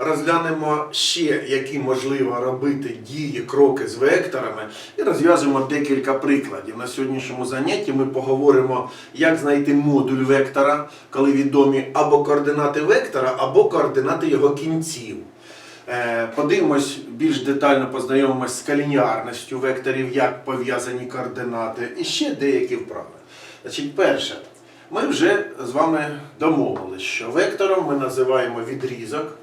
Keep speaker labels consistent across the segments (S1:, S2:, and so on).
S1: розглянемо ще, які можливо робити дії, кроки з векторами, і розв'яжемо декілька прикладів. На сьогоднішньому занятті ми поговоримо, як знайти модуль вектора, коли відомі або координати вектора, або координати його кінців. Е, Подивимось більш детально познайомимось з калініарністю векторів, як пов'язані координати, і ще деякі вправи. Значить, перше, ми вже з вами домовились, що вектором ми називаємо відрізок,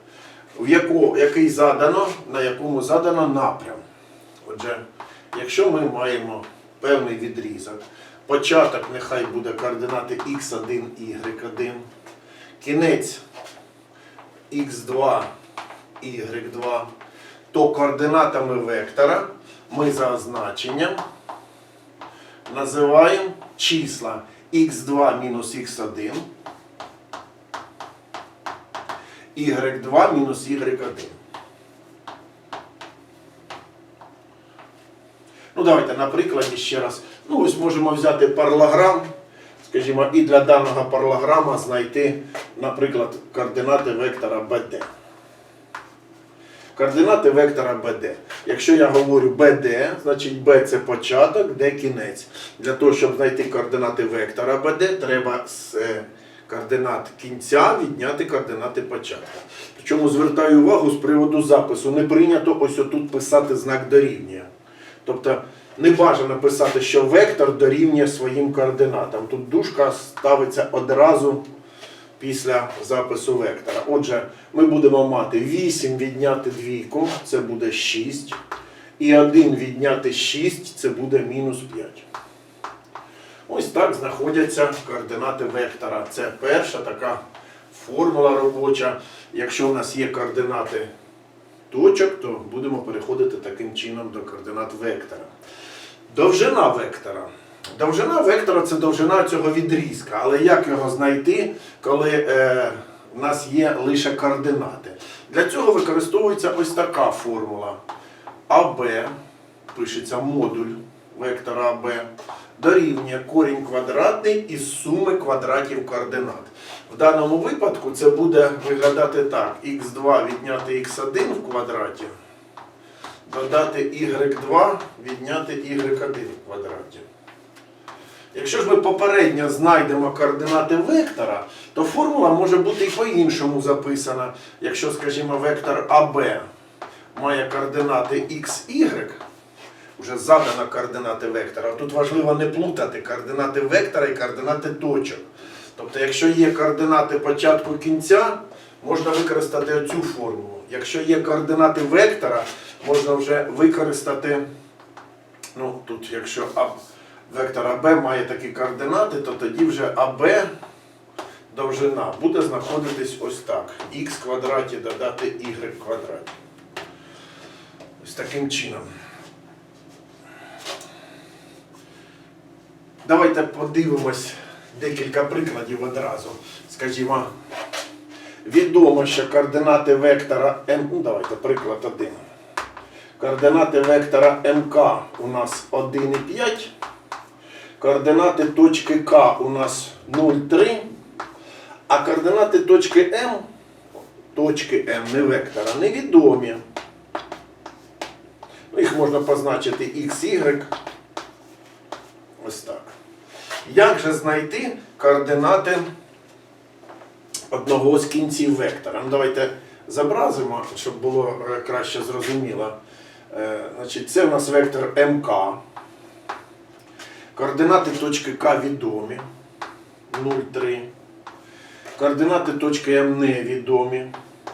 S1: в яко, який задано, на якому задано напрям. Отже, якщо ми маємо певний відрізок, початок нехай буде координати x1, y1, кінець x2, y2, то координатами вектора ми за означенням називаємо числа x2 мінус x1, y2 мінус y1. Ну, давайте на прикладі ще раз. Ну, ось можемо взяти паралограм, скажімо, і для даного паралограма знайти, наприклад, координати вектора BD. Координати вектора BD. Якщо я говорю BD, значить B це початок, D кінець. Для того, щоб знайти координати вектора BD, треба з е, координат кінця відняти координати початку. Причому звертаю увагу з приводу запису. Не прийнято ось отут писати знак дорівнює. Тобто не бажано писати, що вектор дорівнює своїм координатам. Тут дужка ставиться одразу після запису вектора. Отже, ми будемо мати 8 відняти двійку, це буде 6. І 1 відняти 6, це буде мінус 5. Ось так знаходяться координати вектора. Це перша така формула робоча. Якщо в нас є координати точок, то будемо переходити таким чином до координат вектора. Довжина вектора. Довжина вектора це довжина цього відрізка. Але як його знайти, коли е, в нас є лише координати? Для цього використовується ось така формула. АБ, пишеться модуль вектора АБ, дорівнює корінь квадратний із суми квадратів координат. В даному випадку це буде виглядати так: х2 відняти х1 в квадраті, додати y2 відняти y1 в квадраті. Якщо ж ми попередньо знайдемо координати вектора, то формула може бути і по-іншому записана. Якщо, скажімо, вектор АБ має координати y, вже задано координати вектора. Тут важливо не плутати координати вектора і координати точок. Тобто, якщо є координати початку кінця, можна використати оцю формулу. Якщо є координати вектора, можна вже використати, ну тут, якщо вектор АБ має такі координати, то тоді вже АБ довжина буде знаходитись ось так. х квадраті додати y квадраті. Ось таким чином. Давайте подивимось декілька прикладів одразу. Скажімо, відомо, що координати вектора М. Ну, давайте приклад один. Координати вектора МК у нас 1,5. Координати точки К у нас 0,3. А координати точки М, точки М, не вектора, невідомі. Їх можна позначити X, Y. Ось так. Як же знайти координати одного з кінців вектора? Ну, давайте зобразимо, щоб було е, краще зрозуміло. Е, Значить, це у нас вектор МК. Координати точки К відомі. 0,3. Координати точки М невідомі.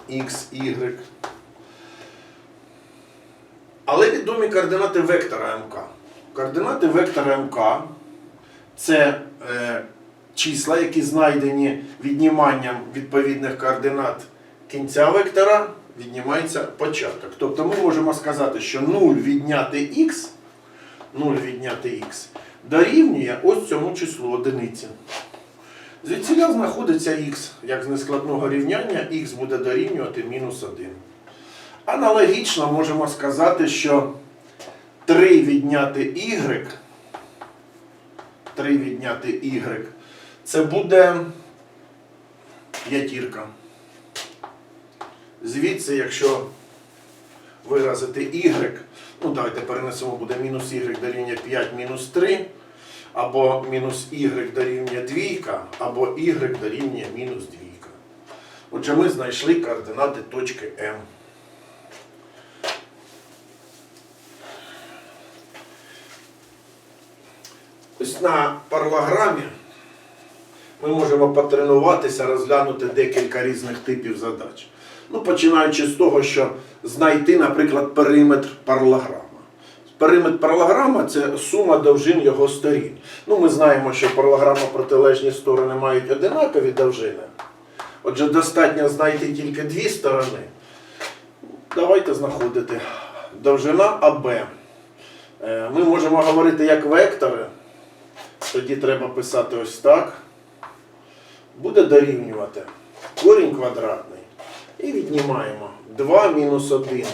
S1: Х, Y. Але відомі координати вектора МК. Координати вектора МК це е, числа, які знайдені відніманням відповідних координат кінця вектора, віднімається початок. Тобто ми можемо сказати, що 0 відняти х, 0 відняти х дорівнює ось цьому числу одиниці. Звідсіля знаходиться х, як з нескладного рівняння, х буде дорівнювати мінус 1. Аналогічно можемо сказати, що 3 відняти y, 3 відняти y, це буде п'ятірка. Звідси, якщо виразити y, ну давайте перенесемо, буде мінус y дорівнює 5 мінус 3, або мінус y дорівнює 2, або y дорівнює мінус 2. Отже, ми знайшли координати точки М. Ось на паралограмі ми можемо потренуватися, розглянути декілька різних типів задач. Ну, починаючи з того, що знайти, наприклад, периметр паралограма. Периметр паралограма це сума довжин його сторін. Ну, ми знаємо, що паралограма протилежні сторони мають одинакові довжини. Отже, достатньо знайти тільки дві сторони. Давайте знаходити довжина АБ. Е, Ми можемо говорити як вектори. Тоді треба писати ось так. Буде дорівнювати корінь квадратний. І віднімаємо 2 мінус 1.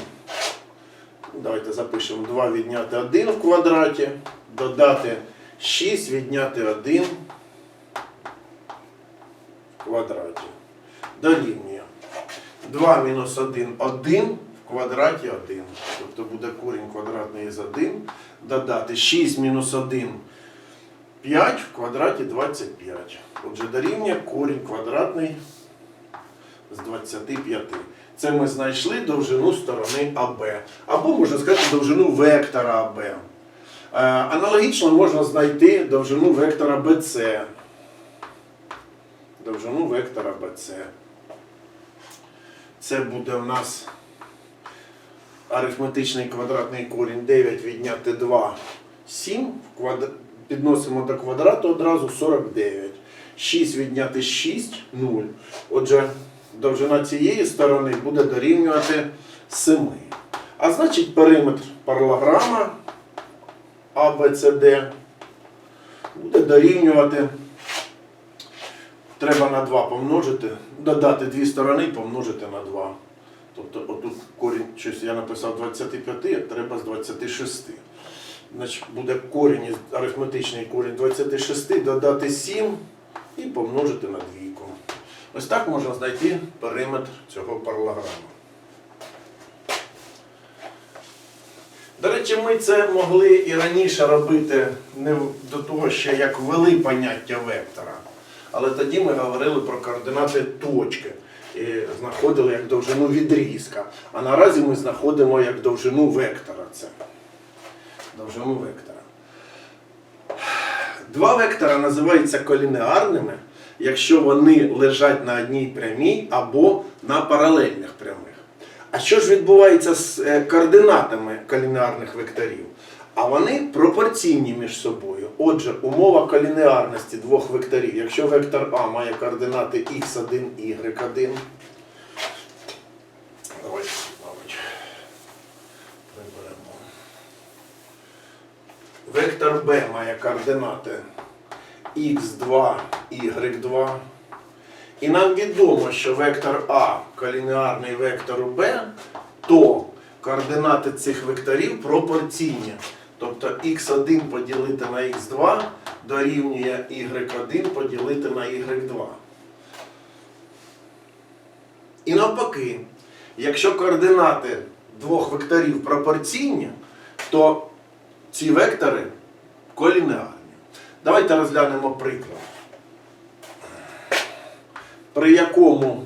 S1: Давайте запишемо 2 відняти 1 в квадраті. Додати 6 відняти 1 в квадраті. Дорівнює. 2 мінус 1 1 в квадраті 1. Тобто буде корінь квадратний із 1. Додати 6 мінус 1 5 в квадраті 25. Отже, дорівнює корінь квадратний з 25. Це ми знайшли довжину сторони АБ. Або можна сказати довжину вектора АБ. Е, Аналогічно можна знайти довжину вектора БЦ. Довжину вектора БЦ. Це буде у нас арифметичний квадратний корінь 9 відняти 2 7 в квад... підносимо до квадрату одразу 49. 6 відняти 6 0. Отже, довжина цієї сторони буде дорівнювати 7. А значить периметр паралограма ABCD буде дорівнювати. Треба на 2 помножити, додати дві сторони і помножити на 2. Тобто отут корінь, щось я написав 25, а треба з 26. Значить, буде корінь, арифметичний корінь 26, додати 7 і помножити на двійку. Ось так можна знайти периметр цього паралограму. До речі, ми це могли і раніше робити не до того, ще як ввели поняття вектора. Але тоді ми говорили про координати точки і знаходили як довжину відрізка. А наразі ми знаходимо як довжину вектора. Це довжину вектора. Два вектора називаються колінеарними, якщо вони лежать на одній прямій або на паралельних прямих. А що ж відбувається з е, координатами колінеарних векторів? А вони пропорційні між собою. Отже, умова колінеарності двох векторів. Якщо вектор А має координати x1, y1. Вектор Б має координати x2, y2. І нам відомо, що вектор А колінеарний вектору Б, то координати цих векторів пропорційні. Тобто x1 поділити на x2 дорівнює y1 поділити на y2. І навпаки, якщо координати двох векторів пропорційні, то ці вектори колінеарні. Давайте розглянемо приклад. При якому,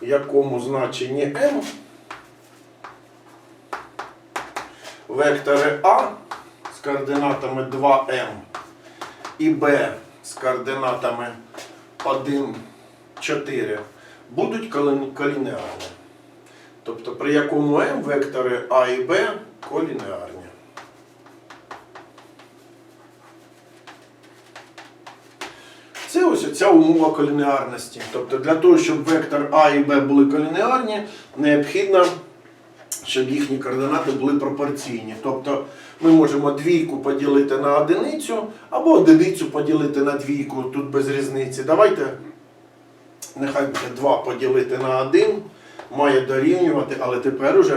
S1: якому значенні m вектори А з координатами 2m і b з координатами 1, 4 будуть колін- колінеарні. Тобто при якому m вектори А і Б колінеарні. Це ось ця умова колінеарності. Тобто для того, щоб вектор А і Б були колінеарні, необхідно, щоб їхні координати були пропорційні. Тобто ми можемо двійку поділити на одиницю, або одиницю поділити на двійку, тут без різниці. Давайте, нехай буде 2 поділити на 1, має дорівнювати, але тепер уже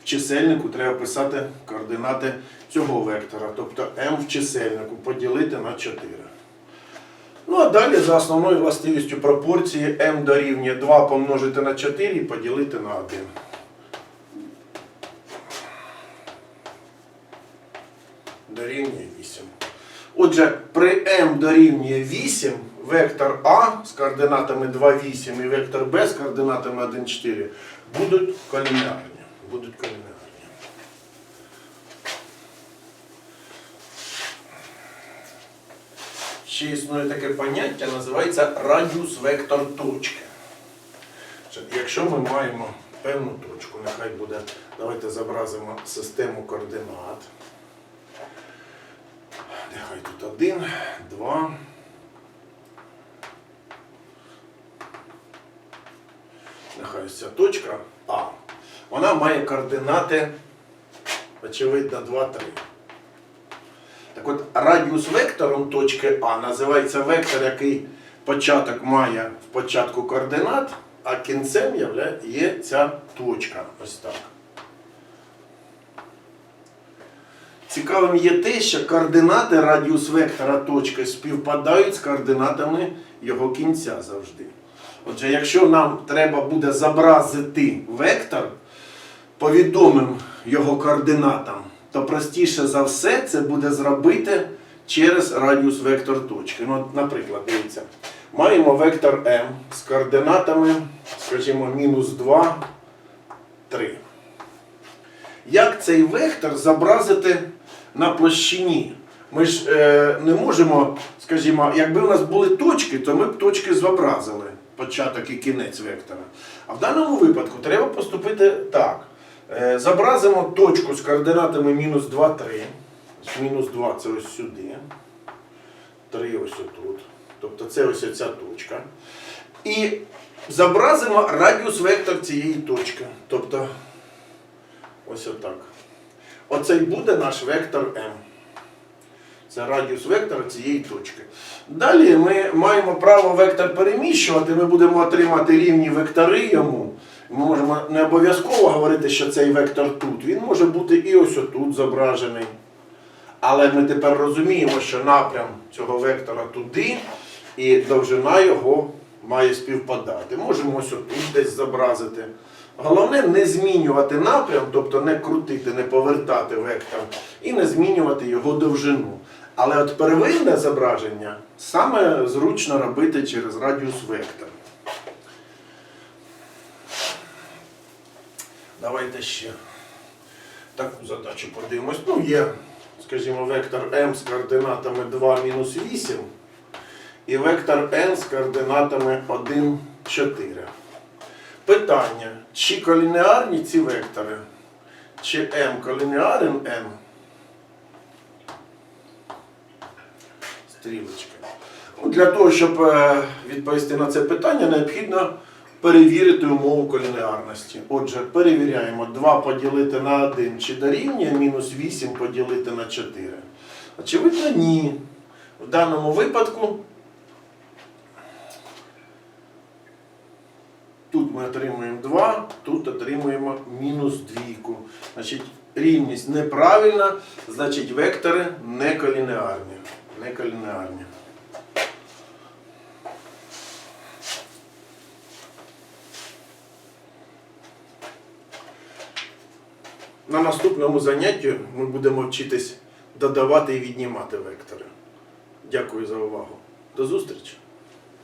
S1: в чисельнику треба писати координати цього вектора. Тобто m в чисельнику поділити на 4. Ну а далі за основною властивістю пропорції m дорівнює 2 помножити на 4 і поділити на 1. Дорівнює 8. Отже, при m дорівнює 8 вектор А з координатами 2, 8 і вектор Б з координатами 1, 4 будуть колінарні. Будуть колінарні. Ще існує таке поняття, називається радіус вектор точки. Якщо ми маємо певну точку, нехай буде, давайте зобразимо систему координат. Нехай тут один, два. Нехай ось ця точка А. Вона має координати, очевидно, 2, 3. Так от радіус вектором точки А називається вектор, який початок має в початку координат, а кінцем є ця точка. Ось так. Цікавим є те, що координати радіус вектора точки співпадають з координатами його кінця завжди. Отже, якщо нам треба буде зобразити вектор повідомим його координатам, то простіше за все це буде зробити через радіус вектор точки. Ну, наприклад, дивіться, маємо вектор m з координатами, скажімо, мінус 2, 3. Як цей вектор зобразити на площині? Ми ж е, не можемо, скажімо, якби у нас були точки, то ми б точки зобразили, початок і кінець вектора. А в даному випадку треба поступити так. Е, зобразимо точку з координатами мінус 2, 3. Мінус 2 це ось сюди. 3 ось отут. Тобто це ось ця точка. І зобразимо радіус вектор цієї точки. Тобто ось отак. Оцей буде наш вектор m. Це радіус вектора цієї точки. Далі ми маємо право вектор переміщувати, ми будемо отримати рівні вектори йому. Ми можемо не обов'язково говорити, що цей вектор тут. Він може бути і ось отут зображений. Але ми тепер розуміємо, що напрям цього вектора туди, і довжина його має співпадати. Можемо ось отут десь зобразити. Головне не змінювати напрям, тобто не крутити, не повертати вектор і не змінювати його довжину. Але от первинне зображення саме зручно робити через радіус вектора. Давайте ще таку задачу подивимось. Ну, є, скажімо, вектор m з координатами 2 мінус 8 і вектор n з координатами 1, 4. Питання, чи колінеарні ці вектори? Чи m колінеарен n? Стрілочка. Ну, Для того, щоб е, відповісти на це питання, необхідно перевірити умову колінеарності. Отже, перевіряємо 2 поділити на 1 чи дорівнює мінус 8 поділити на 4. Очевидно, ні. В даному випадку тут ми отримуємо 2, тут отримуємо мінус 2. Значить, рівність неправильна, значить вектори не колінеарні. Не колінеарні. На наступному занятті ми будемо вчитись додавати і віднімати вектори. Дякую за увагу. До зустрічі!